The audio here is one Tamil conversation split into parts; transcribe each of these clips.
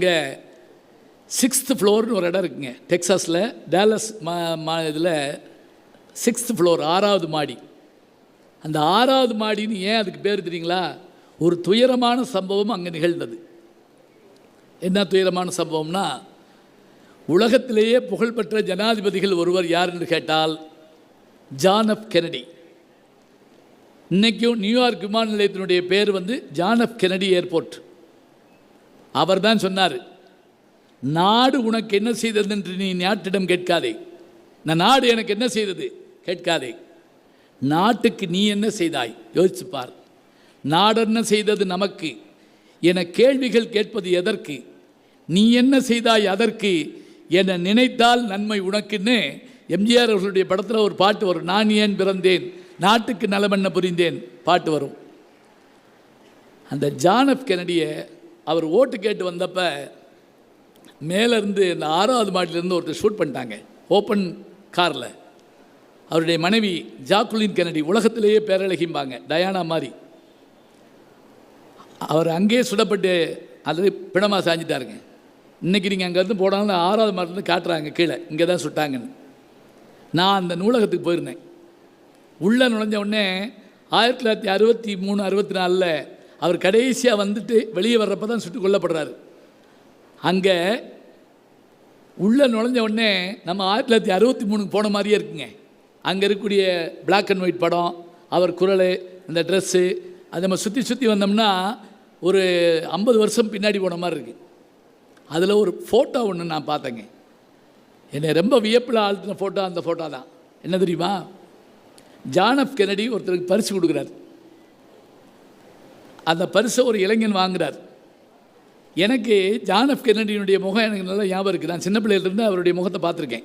இங்கே சிக்ஸ்த்து ஃப்ளோர்னு ஒரு இடம் இருக்குங்க. டெக்சாஸில் டேலஸ் மா மா இதில் சிக்ஸ்த்து ஃப்ளோர் ஆறாவது மாடி. அந்த ஆறாவது மாடின்னு ஏன் அதுக்கு பேர் தெரியுங்களா? ஒரு துயரமான சம்பவம் அங்கே நிகழ்ந்தது. என்ன துயரமான சம்பவம்னா உலகத்திலேயே புகழ்பெற்ற ஜனாதிபதிகள் ஒருவர் யார் என்று கேட்டால் ஜான் எஃப் கெனடி. இன்றைக்கும் நியூயார்க் விமான நிலையத்தினுடைய பேர் வந்து ஜான் எஃப் கெனடி ஏர்போர்ட். அவர் தான் சொன்னார் நாடு உனக்கு என்ன செய்தது என்று நீ நாட்டிடம் கேட்காதே. நான் நாடு எனக்கு என்ன செய்தது? கேட்காதே. நாட்டுக்கு நீ என்ன செய்தாய்? யோசிச்சு பார் நாடு என்ன செய்தது நமக்கு? என கேள்விகள் கேட்பது எதற்கு? நீ என்ன செய்தாய் அதற்கு? என நினைத்தால் நன்மை உனக்குன்னு எம்ஜிஆர் அவர்களுடைய படத்தில் ஒரு பாட்டு வரும். நான் ஏன் பிறந்தேன்? நாட்டுக்கு நலமென்ன புரிந்தேன்? பாட்டு வரும். அந்த ஜான் எஃப் கெனடியை அவர் ஓட்டு கேட்டு வந்தப்போ மேலேருந்து இந்த ஆறாவது மாட்டிலேருந்து ஒருத்தர் ஷூட் பண்ணிட்டாங்க ஓப்பன் காரில். அவருடைய மனைவி ஜாக்குலின் கெனடி உலகத்திலேயே பேரழகிம்பாங்க டயானா மாதிரி. அவர் அங்கேயே சுடப்பட்டு அது பிணமாக சாஞ்சிட்டாருங்க. இன்றைக்கி நீங்கள் அங்கேருந்து போனாலும் ஆறாவது மாட்டிலேருந்து காட்டுறாங்க கீழே இங்கே தான் சுட்டாங்கன்னு. நான் அந்த நூலகத்துக்கு போயிருந்தேன். உள்ளே நுழைஞ்ச உடனே ஆயிரத்தி தொள்ளாயிரத்தி அறுபத்தி மூணு அறுபத்தி நாலில் அவர் கடைசியாக வந்துட்டு வெளியே வர்றப்ப தான் சுட்டு கொல்லப்படுறாரு. அங்கே உள்ளே நுழைஞ்ச உடனே நம்ம ஆயிரத்தி தொள்ளாயிரத்தி அறுபத்தி மூணுக்கு போன மாதிரியே இருக்குங்க. அங்கே இருக்கக்கூடிய பிளாக் அண்ட் ஒயிட் படம் அவர் குரல் இந்த ட்ரெஸ்ஸு அதை நம்ம சுற்றி சுற்றி வந்தோம்னா ஒரு ஐம்பது வருஷம் பின்னாடி போன மாதிரி இருக்குது அதில் ஒரு ஃபோட்டோ ஒன்று நான் பார்த்தேங்க. என்னை ரொம்ப வியப்பில் ஆழ்த்தின ஃபோட்டோ அந்த ஃபோட்டோ தான். என்ன தெரியுமா? ஜான் எஃப் கெனடி ஒருத்தருக்கு பரிசு கொடுக்குறாரு. அந்த பரிசை ஒரு இளைஞன் வாங்குறார். எனக்கு ஜான் எஃப் கென்னடியினுடைய முகம் எனக்கு நல்லா ஞாபகம் இருக்குது. நான் சின்ன பிள்ளையிலேருந்து அவருடைய முகத்தை பார்த்துருக்கேன்.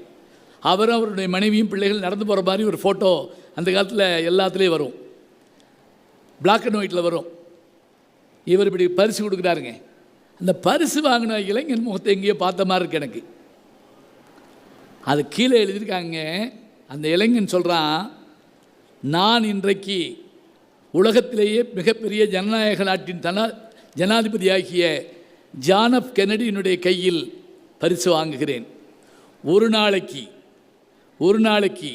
அவரும் அவருடைய மனைவியும் பிள்ளைகள் நடந்து போகிற மாதிரி ஒரு ஃபோட்டோ அந்த காலத்தில் எல்லாத்துலேயும் வரும். பிளாக் அண்ட் ஒயிட்டில் வரும். இவர் இப்படி பரிசு கொடுக்குறாருங்க. அந்த பரிசு வாங்கின இளைஞன் முகத்தை எங்கேயோ பார்த்த மாதிரி இருக்கு எனக்கு. அது கீழே எழுதியிருக்காங்க. அந்த இளைஞன் சொல்கிறான் நான் இன்றைக்கு உலகத்திலேயே மிகப்பெரிய ஜனநாயக நாட்டின் தன ஜனாதிபதியாகிய ஜான் எஃப் கெனடியினுடைய கையில் பரிசு வாங்குகிறேன். ஒரு நாளைக்கு ஒரு நாளைக்கு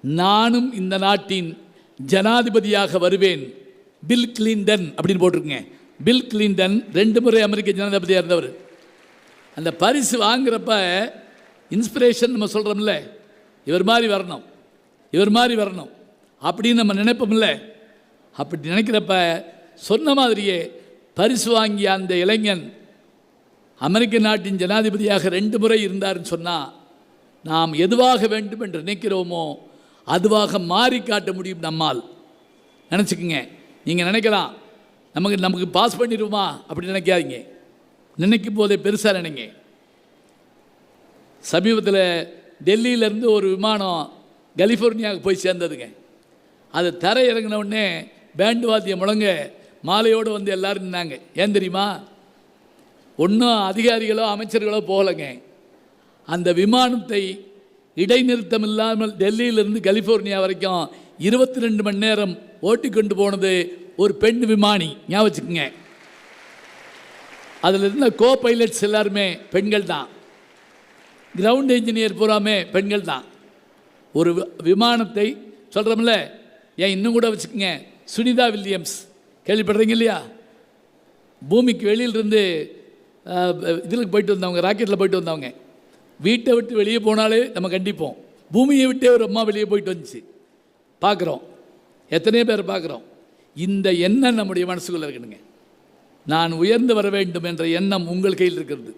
நானும் இந்த நாட்டின் ஜனாதிபதியாக வருவேன். பில் கிளின்டன் அப்படின்னு போட்டிருக்குங்க. பில் கிளின்டன் ரெண்டு முறை அமெரிக்க ஜனாதிபதியாக இருந்தவர். அந்த பரிசு வாங்குறப்ப இன்ஸ்பிரேஷன் நம்ம சொல்கிறோம்ல இவர் மாதிரி வரணும் இவர் மாதிரி வரணும் அப்படின்னு நம்ம நினைப்போம்ல. அப்படி நினைக்கிறப்ப சொன்ன மாதிரியே பரிசு வாங்கிய அந்த இளைஞன் அமெரிக்க நாட்டின் ஜனாதிபதியாக ரெண்டு முறை இருந்தார்னு சொன்னால் நாம் எதுவாக வேண்டும் என்று நினைக்கிறோமோ அதுவாக மாறி காட்ட முடியும் நம்மால். நினச்சிக்கோங்க. நீங்கள் நினைக்கலாம். நமக்கு நமக்கு பாஸ் பண்ணிடுவோமா? அப்படி நினைக்காதீங்க. நினைக்கும் போதே பெருசாக நினைங்க. சமீபத்தில் டெல்லியிலேருந்து ஒரு விமானம் கலிஃபோர்னியாவுக்கு போய் சேர்ந்ததுங்க. அது தர இறங்கின உடனே பேண்டு வாத்தியம் முழங்க மாலையோடு வந்து எல்லோரும் நின்னாங்க. ஏன் தெரியுமா? ஒன்றும் அதிகாரிகளோ அமைச்சர்களோ போகலைங்க. அந்த விமானத்தை இடைநிறுத்தம் இல்லாமல் டெல்லியிலிருந்து கலிஃபோர்னியா வரைக்கும் இருபத்தி ரெண்டு மணி நேரம் ஓட்டி கொண்டு போனது ஒரு பெண் விமானி. ஞாபகம் வச்சுக்கோங்க. அதில் இருந்த கோ பைலட்ஸ் எல்லாருமே பெண்கள் தான். கிரவுண்ட் இன்ஜினியர் பூராமே பெண்கள் தான். ஒரு விமானத்தை சொல்கிறோம்ல ஏன் இன்னும் கூட வச்சுக்கோங்க. சுனிதா வில்லியம்ஸ். கேள்விப்படுறீங்க இல்லையா? பூமிக்கு வெளியிலிருந்து இதில் போயிட்டு வந்தவங்க ராக்கெட்டில் போயிட்டு வந்தவங்க. வீட்டை விட்டு வெளியே போனாலே நம்ம கண்டிப்போம். பூமியை விட்டே ஒரு அம்மா வெளியே போயிட்டு வந்துச்சு. பார்க்குறோம் எத்தனையோ பேர் பார்க்குறோம் இந்த எண்ணம் நம்முடைய மனசுக்குள்ளே இருக்கணுங்க. நான் உயர்ந்து வர வேண்டும் என்ற எண்ணம் உங்கள் கையில் இருக்கிறது.